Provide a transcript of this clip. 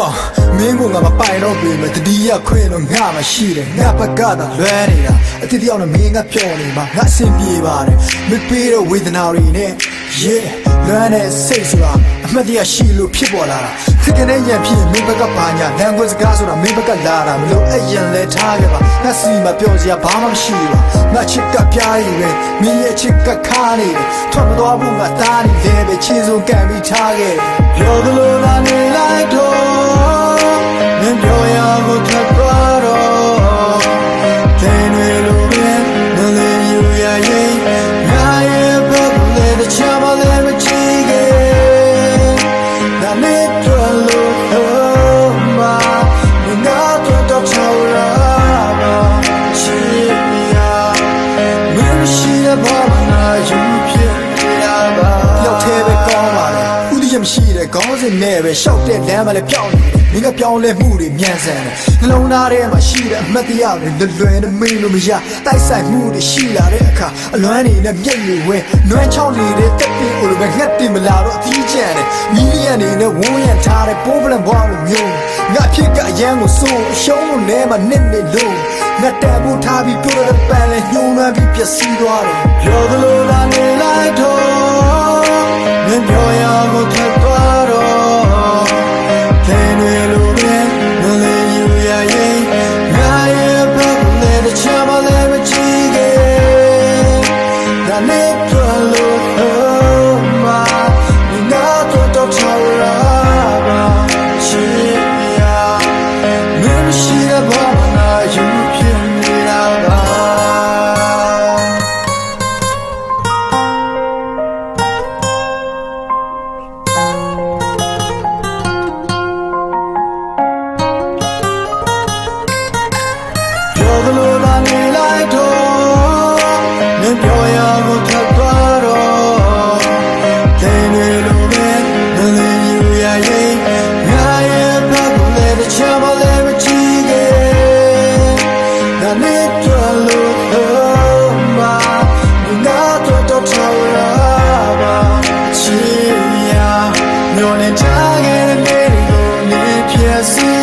ကား တွေကိုငါနာရဲကြားတယ်လို့မင်းရှိတဲ့ကဘာမှာလို့တဲ့နေနဲ့ပြောစရာတွေမရှိဘူးနှလုံးသားရဲ့ခံငယ်ထဲမှာမင်းရှိနေစေပါပဲနဲ့ပြန်လာမှကိုမျောနေစေပါငါဘဝရဲ့လေးအောင်ရှိနေမှာမင်းလည်းမလေးယောမင်းကငါမပိုင်တော့ပြီမတတိယခွင့်တော့ငါမရှိတယ်ငါဘက်ကသာလွဲနေတာအတိတ်ရောက်နေမင်းကပြောနေမှာငါအဆင်ပြေပါတယ်မပေးတော့ဝေဒနာတွေနဲ့ yeah လွမ်းတဲ့စိတ်ဆိုတာအမှတ်တရရှိလို့ဖြစ်ပေါ်လာတာခက်ကနေရံဖြစ်မင်းဘက်ကပါညာလမ်းခွင့်စကားဆိုတာမင်းဘက်ကလာတာမလို့အရင်လဲထားခဲ့ပါငါစီမပြောစရာဘာမှမရှိပါငါချစ်ကပြားရည်ပဲမင်းရဲ့ချစ်ကခါနေတယ်ထွက်မသွားဘူးငါသားနေတယ်ပဲချေစုံကံပြီးထားခဲ့ပြောသလိုလာနေလိုက်တော့ ရှိတဲ့ဘာမှငါယူဖြစ်နေတာပါရောက်သေးပဲကောင်းပါလေဥဒိယမရှိတဲ့ခေါင်းစဉ်နဲ့ပဲရှောက်တဲ့လမ်းမှာလည်းပြောင်းနေတယ်မင်းကပြောင်းလဲမှုတွေမြန်ဆန်တယ်နှလုံးသားထဲမှာရှိတဲ့အမှတ်တရတွေလွယ်လွယ်နဲ့မေးလို့မရတိုက်ဆိုင်မှုတွေရှိလာတဲ့အခါအလွမ်းနေနဲ့မျက်ရည်ဝဲနွမ်းချောင်းနေတဲ့တက်ပင်အိုလိုပဲငှက်တင်မလာတော့အသီးကျန်တယ်မီလီယံနေနဲ့ဝန်းရံထားတဲ့ပိုးပလန်ဘွားလိုမျိုးငါဖြစ်ကအရန်ကိုစိုးအရှုံးလို့လဲမှာနစ်နစ်လို့ ငါတန်ဖို့ထားပြီးပြောတဲ့ပန်လဲညှိုးနှွမ်းပြီးပျက်စီးသွားတယ်ပြောသလိုလာနေလိုက်တော့မင်းပြောရကိုထွက် မျောနေထားခဲ့တဲ့နေ့တွေကိုနေဖြစ်စီ